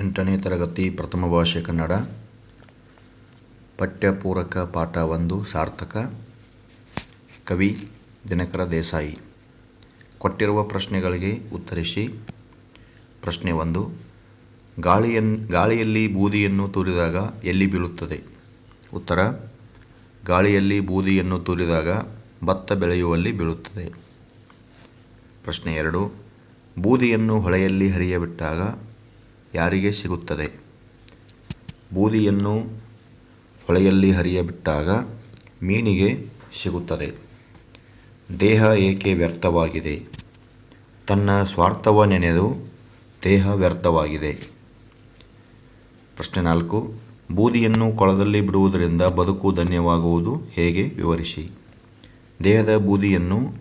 ಎಂಟನೇ ತರಗತಿ ಪ್ರಥಮ ಭಾಷೆ ಕನ್ನಡ. ಪಠ್ಯಪೂರಕ ಪಾಠ ಒಂದು, ಸಾರ್ಥಕ. ಕವಿ ದಿನಕರ ದೇಸಾಯಿ. ಕೊಟ್ಟಿರುವ ಪ್ರಶ್ನೆಗಳಿಗೆ ಉತ್ತರಿಸಿ. ಪ್ರಶ್ನೆ ಒಂದು, ಗಾಳಿಯನ್, ಗಾಳಿಯಲ್ಲಿ ಬೂದಿಯನ್ನು ತೂರಿದಾಗ ಎಲ್ಲಿ ಬೀಳುತ್ತದೆ? ಉತ್ತರ, ಗಾಳಿಯಲ್ಲಿ ಬೂದಿಯನ್ನು ತೂರಿದಾಗ ಭತ್ತ ಬೆಳೆಯುವಲ್ಲಿ ಬೀಳುತ್ತದೆ. ಪ್ರಶ್ನೆ ಎರಡು, ಬೂದಿಯನ್ನು ಹೊಳೆಯಲ್ಲಿ ಹರಿಯಬಿಟ್ಟಾಗ ಯಾರಿಗೆ ಸಿಗುತ್ತದೆ? ಬೂದಿಯನ್ನು ಹೊಳೆಯಲ್ಲಿ ಹರಿಯಬಿಟ್ಟಾಗ ಮೀನಿಗೆ ಸಿಗುತ್ತದೆ. ದೇಹ ಏಕೆ ವ್ಯರ್ಥವಾಗಿದೆ? ತನ್ನ ಸ್ವಾರ್ಥವ ನೆನೆದು ದೇಹ ವ್ಯರ್ಥವಾಗಿದೆ. ಪ್ರಶ್ನೆ ನಾಲ್ಕು. ಬೂದಿಯನ್ನು ಕೊಳದಲ್ಲಿ ಬಿಡುವುದರಿಂದ ಬದುಕು ಧನ್ಯವಾಗುವುದು ಹೇಗೆ? ವಿವರಿಸಿ. ದೇಹದ ಬೂದಿಯನ್ನು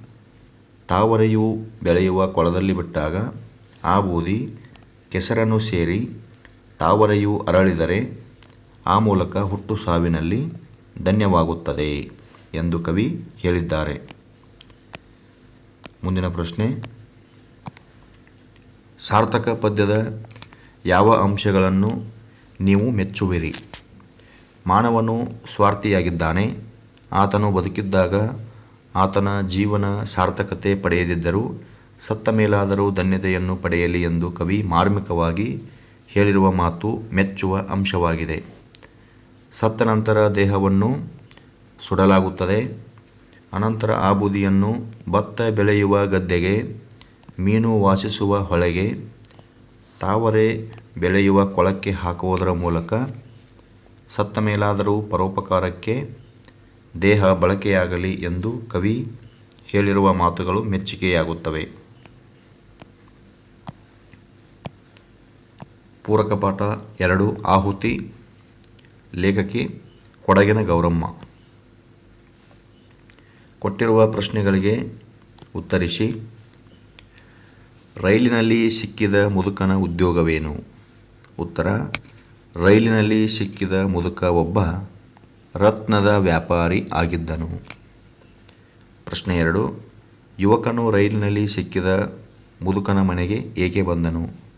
ತಾವರೆಯು ಬೆಳೆಯುವ ಕೊಳದಲ್ಲಿ ಬಿಟ್ಟಾಗ ಆ ಬೂದಿ ಕೆಸರನ್ನು ಸೇರಿ ತಾವರೆಯು ಅರಳಿದರೆ ಆ ಮೂಲಕ ಹುಟ್ಟು ಸಾವಿನಲ್ಲಿ ಧನ್ಯವಾಗುತ್ತದೆ ಎಂದು ಕವಿ ಹೇಳಿದ್ದಾರೆ. ಮುಂದಿನ ಪ್ರಶ್ನೆ. ಸಾರ್ಥಕ ಪದ್ಯದ ಯಾವ ಅಂಶಗಳನ್ನು ನೀವು ಮೆಚ್ಚುವಿರಿ? ಮಾನವನು ಸ್ವಾರ್ಥಿಯಾಗಿದ್ದಾನೆ. ಆತನು ಬದುಕಿದ್ದಾಗ ಆತನ ಜೀವನ ಸಾರ್ಥಕತೆ ಪಡೆಯದಿದ್ದರೂ ಸತ್ತ ಮೇಲಾದರೂ ಧನ್ಯತೆಯನ್ನು ಪಡೆಯಲಿ ಎಂದು ಕವಿ ಮಾರ್ಮಿಕವಾಗಿ ಹೇಳಿರುವ ಮಾತು ಮೆಚ್ಚುವ ಅಂಶವಾಗಿದೆ. ಸತ್ತ ನಂತರ ದೇಹವನ್ನು ಸುಡಲಾಗುತ್ತದೆ. ಅನಂತರ ಆ ಬೂದಿಯನ್ನು ಭತ್ತ ಬೆಳೆಯುವ ಗದ್ದೆಗೆ, ಮೀನು ವಾಸಿಸುವ ಹೊಳೆಗೆ, ತಾವರೆ ಬೆಳೆಯುವ ಕೊಳಕ್ಕೆ ಹಾಕುವುದರ ಮೂಲಕ ಸತ್ತ ಮೇಲಾದರೂ ಪರೋಪಕಾರಕ್ಕೆ ದೇಹ ಬಳಕೆಯಾಗಲಿ ಎಂದು ಕವಿ ಹೇಳಿರುವ ಮಾತುಗಳು ಮೆಚ್ಚುಗೆಯಾಗುತ್ತವೆ. ಪೂರಕ ಪಾಠ ಎರಡು, ಆಹುತಿ, ಲೇಖಕಿ ಕೊಡಗಿನ ಗೌರಮ್ಮ. ಕೊಟ್ಟಿರುವ ಪ್ರಶ್ನೆಗಳಿಗೆ ಉತ್ತರಿಸಿ, ರೈಲಿನಲ್ಲಿ ಸಿಕ್ಕಿದ ಮುದುಕನ ಉದ್ಯೋಗವೇನು? ಉತ್ತರ, ರೈಲಿನಲ್ಲಿ ಸಿಕ್ಕಿದ ಮುದುಕ ಒಬ್ಬ ರತ್ನದ ವ್ಯಾಪಾರಿ ಆಗಿದ್ದನು. ಪ್ರಶ್ನೆ ಎರಡು, ಯುವಕನು ರೈಲಿನಲ್ಲಿ ಸಿಕ್ಕಿದ ಮುದುಕನ ಮನೆಗೆ ಏಕೆ ಬಂದನು?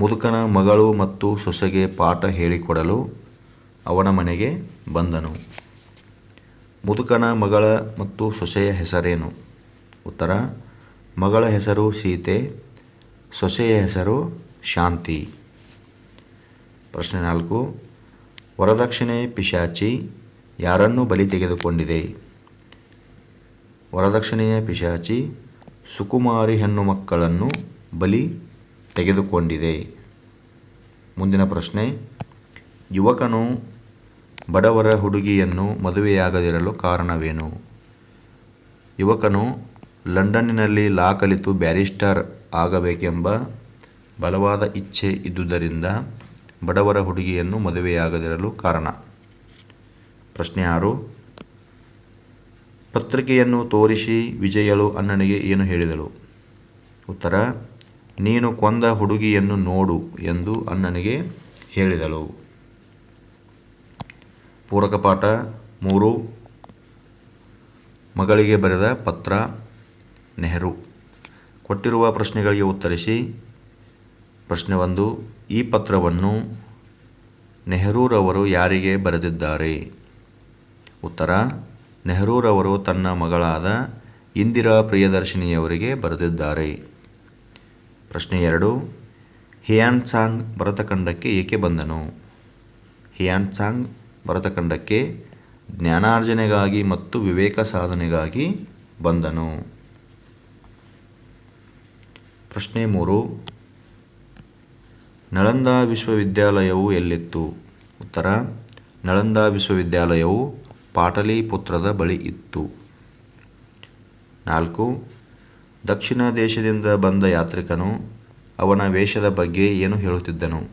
ಮುದುಕನ ಮಗಳು ಮತ್ತು ಸೊಸೆಗೆ ಪಾಠ ಹೇಳಿಕೊಡಲು ಅವನ ಮನೆಗೆ ಬಂದನು. ಮುದುಕನ ಮಗಳ ಮತ್ತು ಸೊಸೆಯ ಹೆಸರೇನು? ಉತ್ತರ, ಮಗಳ ಹೆಸರು ಸೀತೆ, ಸೊಸೆಯ ಹೆಸರು ಶಾಂತಿ. ಪ್ರಶ್ನೆ ನಾಲ್ಕು, ವರದಕ್ಷಿಣೆ ಪಿಶಾಚಿ ಯಾರನ್ನು ಬಲಿ ತೆಗೆದುಕೊಂಡಿದೆ? ವರದಕ್ಷಿಣೆಯ ಪಿಶಾಚಿ ಸುಕುಮಾರಿ ಹೆಣ್ಣು ಮಕ್ಕಳನ್ನು ಬಲಿ ತೆಗೆದುಕೊಂಡಿದೆ. ಮುಂದಿನ ಪ್ರಶ್ನೆ, ಯುವಕನು ಬಡವರ ಹುಡುಗಿಯನ್ನು ಮದುವೆಯಾಗದಿರಲು ಕಾರಣವೇನು? ಯುವಕನು ಲಂಡನ್ನಿನಲ್ಲಿ ಲಾ ಕಲಿತು ಬ್ಯಾರಿಸ್ಟರ್ ಆಗಬೇಕೆಂಬ ಬಲವಾದ ಇಚ್ಛೆ ಇದ್ದುದರಿಂದ ಬಡವರ ಹುಡುಗಿಯನ್ನು ಮದುವೆಯಾಗದಿರಲು ಕಾರಣ. ಪ್ರಶ್ನೆ ಆರು, ಪತ್ರಿಕೆಯನ್ನು ತೋರಿಸಿ ವಿಜಯಳು ಅಣ್ಣನಿಗೆ ಏನು ಹೇಳಿದಳು? ಉತ್ತರ ನೀನು ಕೊಂದ ಹುಡುಗಿಯನ್ನು ನೋಡು ಎಂದು ಅಣ್ಣನಿಗೆ ಹೇಳಿದಳು. ಪೂರಕ ಪಾಠ ಮೂರು. ಮಗಳಿಗೆ ಬರೆದ ಪತ್ರ ನೆಹರು. ಕೊಟ್ಟಿರುವ ಪ್ರಶ್ನೆಗಳಿಗೆ ಉತ್ತರಿಸಿ. ಪ್ರಶ್ನೆ ಒಂದು, ಈ ಪತ್ರವನ್ನು ನೆಹರೂರವರು ಯಾರಿಗೆ ಬರೆದಿದ್ದಾರೆ? ಉತ್ತರ, ನೆಹರೂರವರು ತನ್ನ ಮಗಳಾದ ಇಂದಿರಾ ಪ್ರಿಯದರ್ಶಿನಿಯವರಿಗೆ ಬರೆದಿದ್ದಾರೆ. ಪ್ರಶ್ನೆ ಎರಡು. ಹಿಯಾನ್ ಸಾಂಗ್ ಭರತಖಂಡಕ್ಕೆ ಏಕೆ ಬಂದನು? ಹಿಯಾನ್ ಸಾಂಗ್ ಭರತಖಂಡಕ್ಕೆ ಜ್ಞಾನಾರ್ಜನೆಗಾಗಿ ಮತ್ತು ವಿವೇಕ ಸಾಧನೆಗಾಗಿ ಬಂದನು. ಪ್ರಶ್ನೆ ಮೂರು. ನಳಂದ ವಿಶ್ವವಿದ್ಯಾಲಯವು ಎಲ್ಲಿತ್ತು? ಉತ್ತರ. ನಳಂದ ವಿಶ್ವವಿದ್ಯಾಲಯವು ಪಾಟಲಿಪುತ್ರದ ಬಳಿ ಇತ್ತು. ನಾಲ್ಕು. ದಕ್ಷಿಣ ದೇಶದಿಂದ ಬಂದ ಯಾತ್ರಿಕನು ಅವನ ವೇಷದ ಬಗ್ಗೆ ಏನು ಹೇಳುತ್ತಿದ್ದನು?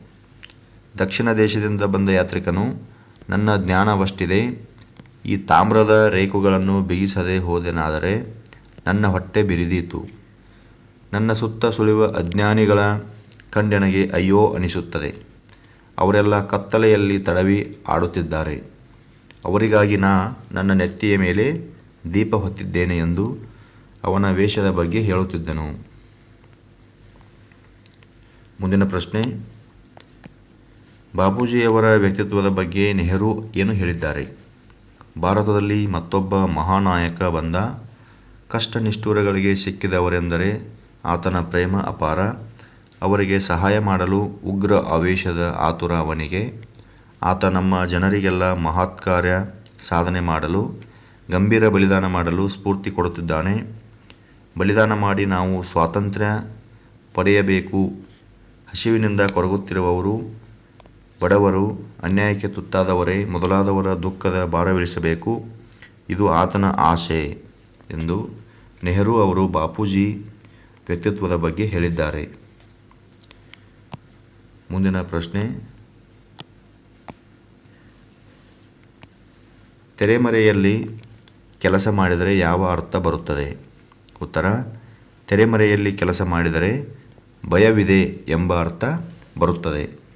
ದಕ್ಷಿಣ ದೇಶದಿಂದ ಬಂದ ಯಾತ್ರಿಕನು, ನನ್ನ ಜ್ಞಾನವಷ್ಟಿದೆ, ಈ ತಾಮ್ರದ ರೇಖುಗಳನ್ನು ಬಿಗಿಸದೆ ಹೋದೆನಾದರೆ ನನ್ನ ಹೊಟ್ಟೆ ಬಿರಿದೀತು. ನನ್ನ ಸುತ್ತ ಸುಳಿವ ಅಜ್ಞಾನಿಗಳ ಕಂಡೆನಗೆ ಅಯ್ಯೋ ಅನಿಸುತ್ತದೆ. ಅವರೆಲ್ಲ ಕತ್ತಲೆಯಲ್ಲಿ ತಡವಿ ಆಡುತ್ತಿದ್ದಾರೆ. ಅವರಿಗಾಗಿ ನಾ ನನ್ನ ನೆತ್ತಿಯ ಮೇಲೆ ದೀಪ ಹೊತ್ತಿದ್ದೇನೆ ಎಂದು ಅವನ ವೇಷದ ಬಗ್ಗೆ ಹೇಳುತ್ತಿದ್ದನು. ಮುಂದಿನ ಪ್ರಶ್ನೆ ಬಾಪೂಜಿಯವರ ವ್ಯಕ್ತಿತ್ವದ ಬಗ್ಗೆ ನೆಹರು ಏನು ಹೇಳಿದ್ದಾರೆ? ಭಾರತದಲ್ಲಿ ಮತ್ತೊಬ್ಬ ಮಹಾನಾಯಕ ಬಂದ ಕಷ್ಟ ನಿಷ್ಠುರಗಳಿಗೆ ಸಿಕ್ಕಿದವರೆಂದರೆ ಆತನ ಪ್ರೇಮ ಅಪಾರ. ಅವರಿಗೆ ಸಹಾಯ ಮಾಡಲು ಉಗ್ರ ಆವೇಶದ ಆತುರ ಅವನಿಗೆ. ಆತ ನಮ್ಮ ಜನರಿಗೆಲ್ಲ ಮಹಾತ್ಕಾರ್ಯ ಸಾಧನೆ ಮಾಡಲು, ಗಂಭೀರ ಬಲಿದಾನ ಮಾಡಲು ಸ್ಫೂರ್ತಿ ಕೊಡುತ್ತಿದ್ದಾನೆ. ಬಲಿದಾನ ಮಾಡಿ ನಾವು ಸ್ವಾತಂತ್ರ್ಯ ಪಡೆಯಬೇಕು. ಹಸಿವಿನಿಂದ ಕೊರಗುತ್ತಿರುವವರು, ಬಡವರು, ಅನ್ಯಾಯಕ್ಕೆ ತುತ್ತಾದವರೇ, ಮೊದಲಾದವರ ದುಃಖದ ಭಾರವಿಳಿಸಬೇಕು. ಇದು ಆತನ ಆಶೆ ಎಂದು ನೆಹರು ಅವರು ಬಾಪೂಜಿ ವ್ಯಕ್ತಿತ್ವದ ಬಗ್ಗೆ ಹೇಳಿದ್ದಾರೆ. ಮುಂದಿನ ಪ್ರಶ್ನೆ. ತೆರೆಮರೆಯಲ್ಲಿ ಕೆಲಸ ಮಾಡಿದರೆ ಯಾವ ಅರ್ಥ ಬರುತ್ತದೆ? ಉತ್ತರ ತೆರೆಮರೆಯಲ್ಲಿ ಕೆಲಸ ಮಾಡಿದರೆ ಭಯವಿದೆ ಎಂಬ ಅರ್ಥ ಬರುತ್ತದೆ.